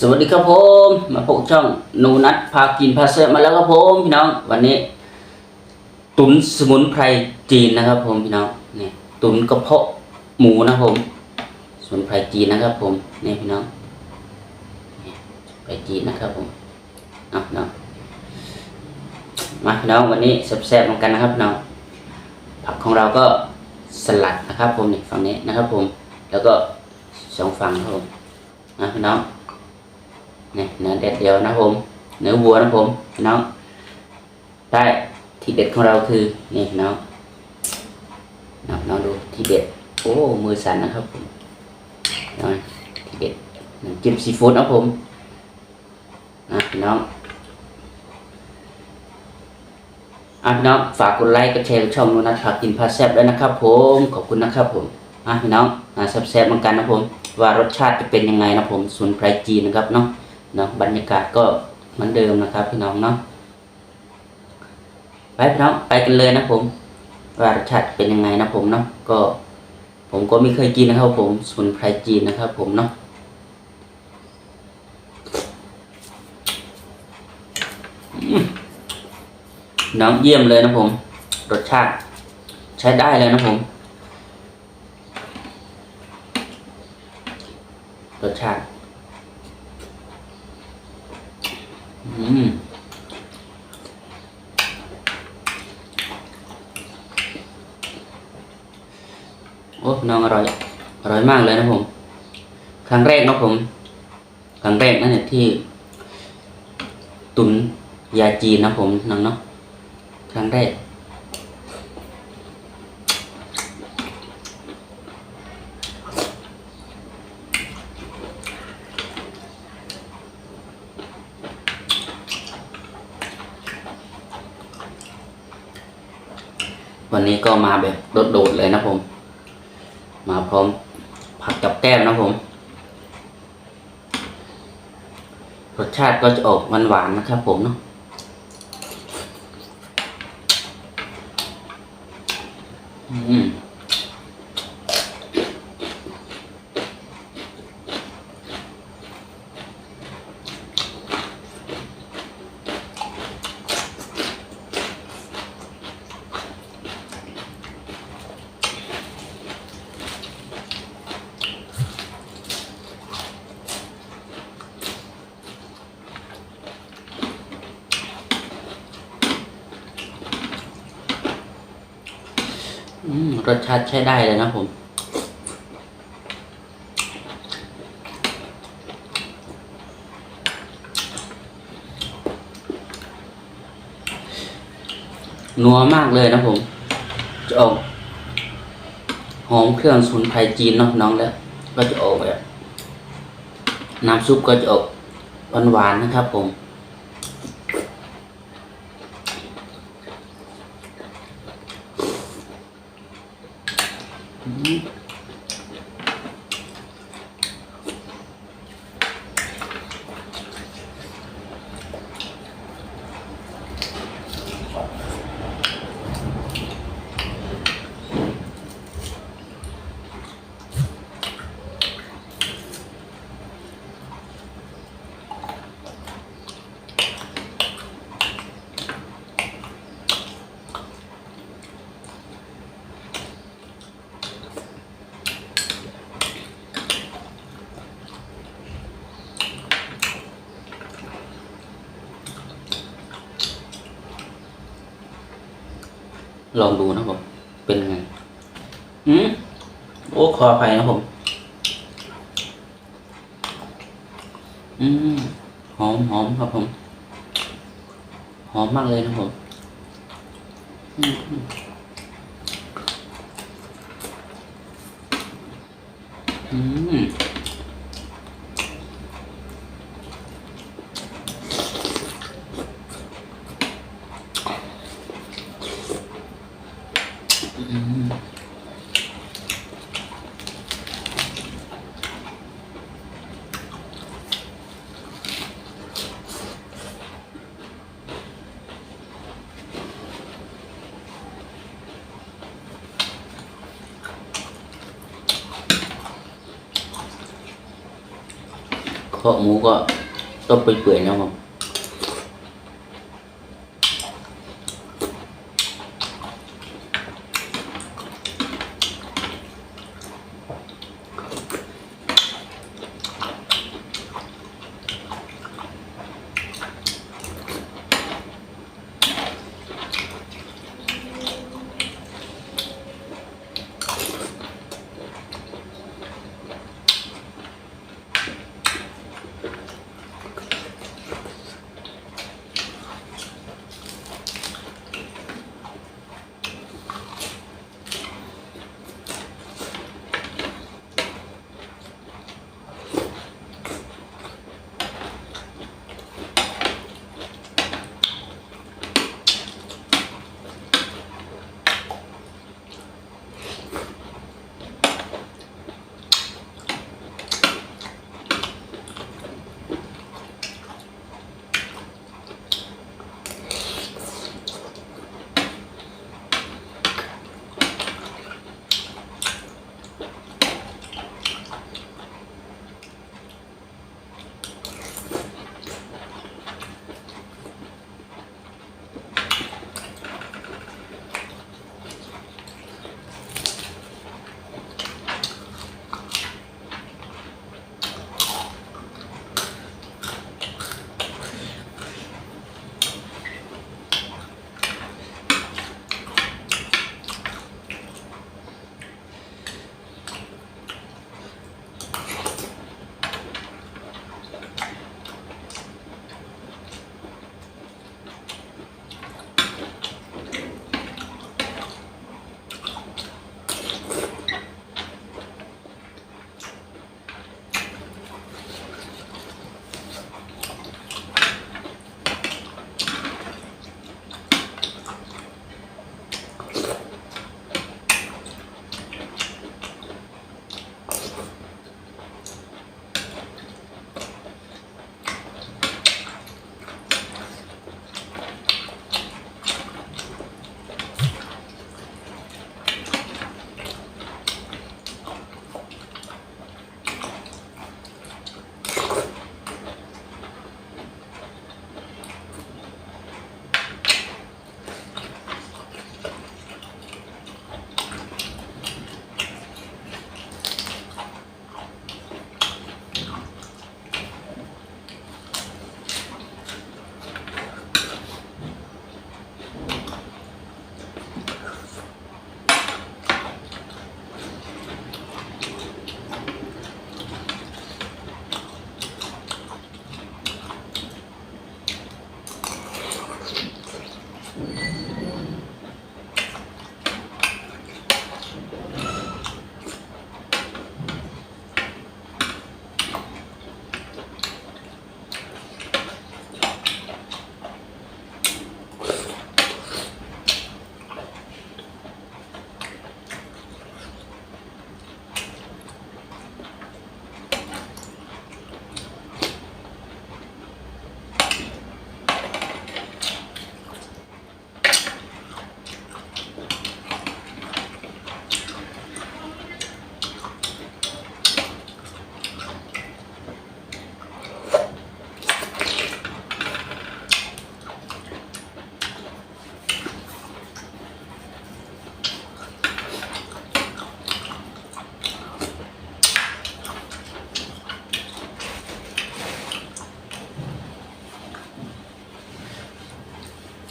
สวัสดีครับผมมาพบช่องนูนัดพากินพาเสมาแล้วครับผมพี่น้องวันนี้ ตุ๋นสมุนไพรจีนนะครับ ผมพี่น้องนี่ตุ๋นกระเพาะหมูนะครับผมสมุนไพรจีนนะครับ ผมนี่พี่น้องไพรจีนนะครับผมเอาพี่น้องมาพี่น้องวันนี้แซ่บๆเหมือนกันนะครับพี่น้องผักของเราก็สลัดนะครับ ผมนี่ฝั่งนี้นะครับ ผมแล้วก็สองฝั่งครับผมนะพี่น้อง นี่เนื้อเด็ดเดียวนะผมเนื้อวัวนะผมน้องได้ที่เด็ดของเราคือนี่น้องน้องน้องดูที่เด็ดโอ้มือสั่นนะครับผมน้องที่เด็ดน้ำจิ้มซีฟู้ดนะผมนะน้องอะพี่น้องฝากกดไลค์กดแชร์ช่องนู้นนะฝากกินพาแซ่บด้วยนะครับ ผมขอบคุณนะครับผมอะพี่น้องอะแซ่บๆเหมือนกันนะผม ว่ารสชาติจะเป็นยังไงนะผมส่วนไพรจีนนะครับเนาะ เนาะบรรยากาศก็เหมือนเดิมนะครับพี่น้องเนาะไปพี่น้องไปกันเลยนะผมว่ารสชาติเป็นยังไงนะผมเนาะก็ ผมก็ไม่เคยกินนะครับ ผมสมุนไพรจีนนะครับ ผมเนาะน้องเยี่ยมเลยนะผม รสชาติ ใช้ได้เลยนะผม รสชาติ อืม โอ้น้องอร่อย อร่อยมากเลยนะผม ครั้งแรกนะผม ครั้งแรกนั่นแหละที่ ตุนยาจีนนะผมน้องเนาะ ครั้งแรก วันนี้ก็มาแบบโดดๆเลยนะผม มาพร้อมผักกับแก้มนะผม รสชาติก็จะออกหวานๆนะครับผมเนาะอืมอืม รสชาติใช้ได้เลยนะผม นัวมากเลยนะผมจะออกหอมเครื่องสุนไพรจีนเนาะน้องแล้ว ก็จะออกแบบน้ำซุปก็จะออกหวานๆนะครับผม you ลองดูนะผม เป็นไง อืมโอ้ขออภัยนะผม อืมหอมหอมครับผม หอมมากเลยนะผมอืม เพาะหมูก็ต้มเปื่อยๆนะครับ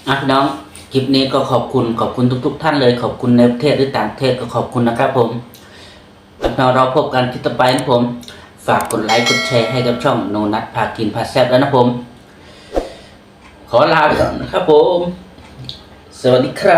อะพี่น้องคลิปนี้ก็ขอบคุณขอบคุณทุก ๆ ท่านเลยขอบคุณในประเทศหรือต่างประเทศก็ขอบคุณนะครับผมแล้วเราพบกันที่ต่อไปนะผม ฝากกดไลค์กดแชร์ให้กับช่องโนนัทพากินพาแซบแล้วนะผม ขอลาไปก่อนนะครับผม สวัสดีครับ